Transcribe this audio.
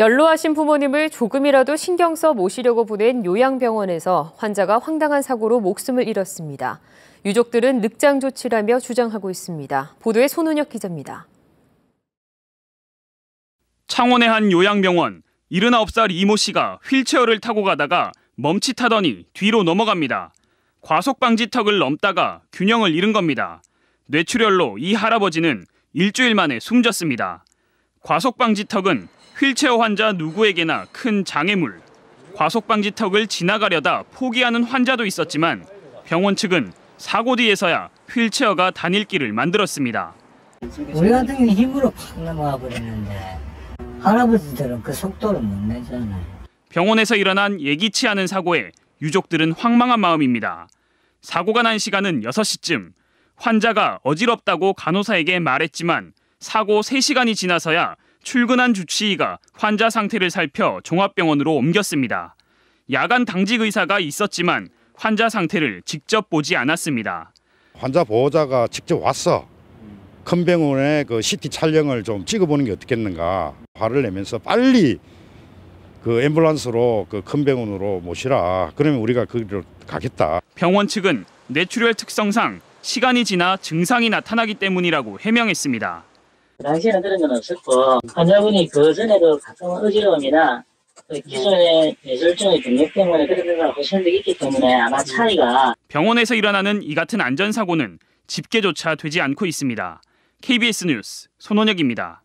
연로하신 부모님을 조금이라도 신경 써 모시려고 보낸 요양병원에서 환자가 황당한 사고로 목숨을 잃었습니다. 유족들은 늑장 조치라며 주장하고 있습니다. 보도에 손은혁 기자입니다. 창원의 한 요양병원 79살 이모 씨가 휠체어를 타고 가다가 멈칫하더니 뒤로 넘어갑니다. 과속방지턱을 넘다가 균형을 잃은 겁니다. 뇌출혈로 이 할아버지는 일주일 만에 숨졌습니다. 과속방지턱은 휠체어 환자 누구에게나 큰 장애물. 과속방지턱을 지나가려다 포기하는 환자도 있었지만 병원 측은 사고 뒤에서야 휠체어가 다닐 길을 만들었습니다. 우리 같은 경우는 힘으로 팍 넘어가 버리는데 할아버지들은 그 속도를 못 내잖아요. 병원에서 일어난 예기치 않은 사고에 유족들은 황망한 마음입니다. 사고가 난 시간은 6시쯤. 환자가 어지럽다고 간호사에게 말했지만 사고 3시간이 지나서야 출근한 주치의가 환자 상태를 살펴 종합병원으로 옮겼습니다. 야간 당직 의사가 있었지만 환자 상태를 직접 보지 않았습니다. 환자 보호자가 직접 왔어. 큰 병원에 그 CT 촬영을 좀 찍어보는 게 어떻겠는가. 화를 내면서 빨리 그 앰뷸런스로 그 큰 병원으로 모시라. 그러면 우리가 거기로 가겠다. 병원 측은 뇌출혈 특성상 시간이 지나 증상이 나타나기 때문이라고 해명했습니다. 그 당시에는 그런 건 없었고 환자분이 그 전에도 가끔은 어지러움이나 그 기존의 뇌졸중의 등록 때문에 그런 걸 하신 적이 있기 때문에 아마 차이가 병원에서 일어나는 이 같은 안전사고는 집계조차 되지 않고 있습니다. KBS 뉴스 손원혁입니다.